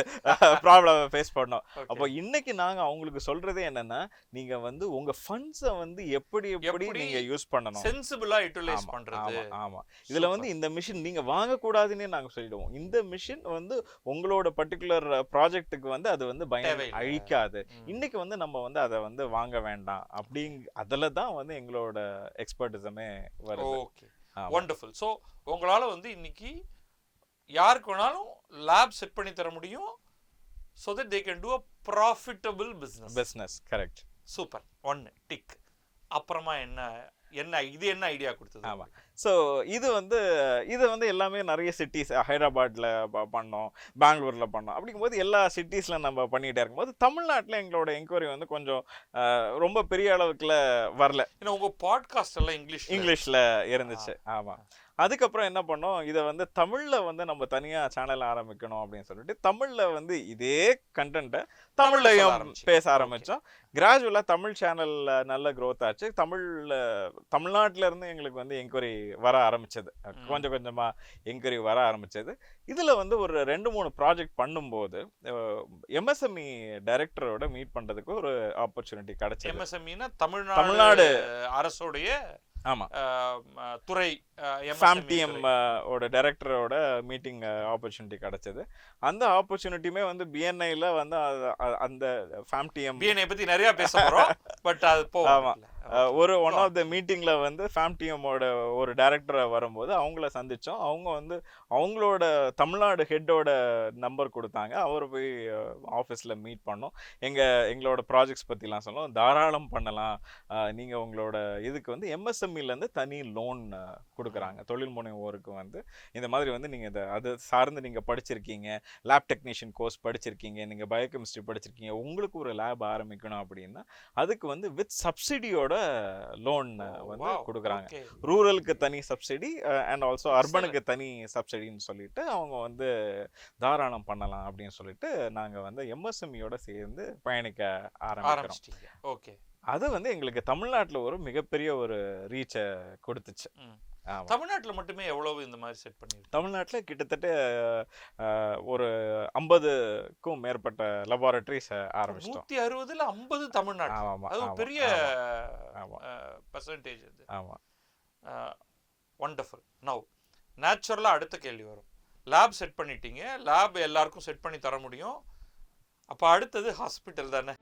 ப்ராப்ளம் ஃபேஸ் பண்ணோம். அப்போ இன்னைக்கு நாங்க அவங்களுக்கு சொல்றதே என்னன்னா நீங்க வந்து உங்க ஃபண்ட்ஸை வந்து எப்படி எப்படி நீங்க யூஸ் பண்ணணும்?
சென்சிபிளா யூட்டிலைஸ்
ஆமா,
பண்றது?
ஆமா இதுல வந்து இந்த மிஷின் நீங்க வாங்கக்கூடாதுன்னே நாங்க சொல்லிடுவோம். இந்த மிஷின் வந்து உங்களோட பர்டிகுலர் ப்ராஜெக்ட்டுக்கு வந்து அது வந்து
தேவையில்லை.
அழிக்காது. இன்னைக்கு வந்து நம்ம வந்து அதை வந்து வாங்க வேண்டாம். அப்படிங் அதுல தான் வந்து எங்களோட எக்ஸ்பர்டிசமே வருது.
ஓகே
ஆமா.
வண்டர்ஃபுல் ஸோ உங்களால வந்து இன்னைக்கு யாருக்கு வேணாலும் லேப் செட் பண்ணி தர முடியும். So that they can do a profitable business
business correct
super ஒன்று டிக் அப்புறமா என்ன என்ன இது என்ன ஐடியா கொடுத்தது?
ஆமா. ஸோ இது வந்து இது வந்து எல்லாமே நிறைய சிட்டிஸ் ஹைதராபாத்ல ப- பண்ணோம் பெங்களூர்ல பண்ணோம். அப்படிங்கும்போது எல்லா சிட்டிஸ்ல நம்ம பண்ணிட்டே இருக்கும்போது தமிழ்நாட்டுல எங்களோட என்கொயரி வந்து கொஞ்சம் ரொம்ப பெரிய அளவுக்குல வரல.
ஏன்னா உங்க பாட்காஸ்ட் எல்லாம் இங்கிலீஷ்
இங்கிலீஷ்ல இருந்துச்சு. ஆமா. அதுக்கப்புறம் என்ன பண்ணோம் இதை வந்து தமிழ்ல வந்து நம்ம தனியா சேனல் ஆரம்பிக்கணும் அப்படின்னு சொல்லிட்டு தமிழ்ல வந்து இதே கண்டென்ட்டை தமிழ்லையும். பேச
Okay.
ஆரம்பிச்சோம் கிராஜுவலா தமிழ் சேனல்ல நல்ல growth ஆச்சு தமிழ்ல தமிழ்நாட்டுல இருந்து எங்களுக்கு வந்து என்கொயரி வர ஆரம்பிச்சது
ம்.
கொஞ்சம் கொஞ்சமா என்கொயரி வர ஆரம்பிச்சது இதுல வந்து ஒரு ரெண்டு மூணு ப்ராஜெக்ட் பண்ணும்போது எம்எஸ்எம்இ டைரக்டரோட மீட் பண்றதுக்கு ஒரு ஆப்பர்ச்சுனிட்டி கிடைச்சது
எம்எஸ்எம்இனா தமிழ்நாடு
தமிழ்நாடு.
அரசுடைய துறை
ஃபேம்
MSME
டிஎம்
துறை.
ஓட டைரக்டரோட மீட்டிங் ஆப்பர்ச்சுனிட்டி கிடைச்சது அந்த ஆப்பர்ச்சுனிட்டியுமே வந்து பிஎன்ஐல வந்து அந்த ஃபேம் டிஎம்
பிஎன்ஐ பத்தி நிறைய பேச போறோம் பட் அது
ஆமா. ஒரு ஒன் ஆஃப் த மீட்டிங்ல வந்து ஃபேம் டிஎம்மோட ஒரு டைரக்டரை வரும்போது அவங்கள சந்திச்சோம். அவங்க வந்து அவங்களோட தமிழ்நாடு ஹெட்டோட நம்பர் கொடுத்தாங்க. அவர் போய் ஆஃபீஸில் மீட் பண்ணோம். எங்க எங்களோட ப்ராஜெக்ட்ஸ் பற்றிலாம் சொன்னோம். தாராளம் பண்ணலாம். அஹ், நீங்க உங்களோட இதுக்கு வந்து ல இருந்து தனி லோன் கொடுக்குறாங்க. தொழில் முனைவோருக்கு வந்து இந்த மாதிரி வந்து நீங்க இதை அது சார்ந்து நீங்க படிச்சிருக்கீங்க. லேப் டெக்னீஷியன் கோர்ஸ் படிச்சிருக்கீங்க. நீங்க பயோகெமிஸ்ட்ரி படிச்சிருக்கீங்க. உங்களுக்கு ஒரு லேப் ஆரம்பிக்கணும் அப்படின்னா அதுக்கு வந்து வித் சப்சிடியோட லோன் வந்து கொடுக்குறாங்க. ரூரலுக்கு தனி சப்சிடி அண்ட் ஆல்சோ அர்பனுக்கு தனி சப்சிடின்னு சொல்லிட்டு அவங்க வந்து தாராளம் பண்ணலாம் அப்படின்னு சொல்லிட்டு நாங்க வந்து எம்எஸ்எம்இயோட சேர்ந்து பயணிக்க ஆரம்பிக்கிறோம்.
ஓகே
அது வந்து எங்களுக்கு தமிழ்நாட்டுல ஒரு மிகப்பெரிய ஒரு ரீச்சை கொடுத்துச்சு.
தமிழ்நாட்டுல மட்டுமே எவ்வளவு இந்த மாதிரி செட் பண்ணிருக்கு?
தமிழ்நாட்டுல கிட்டத்தட்ட ஒரு ஐம்பதுக்கும் மேற்பட்ட லெபார்டரிஸ் ஆரம்பிச்சிட்டோம்.
நூத்தி அறுபதுல ஐம்பது தமிழ்நாடு
ஆமா, ஆமா,
அது பெரிய. பர்சன்டேஜ் அது.
ஆமா.
ஒண்டர்ஃபுல் நவ் நேச்சுரலாக அடுத்த கேள்வி வரும். லேப் செட் பண்ணிட்டீங்க. லேப் எல்லாருக்கும் செட் பண்ணி தர முடியும். அப்போ அடுத்தது ஹாஸ்பிட்டல் தானே?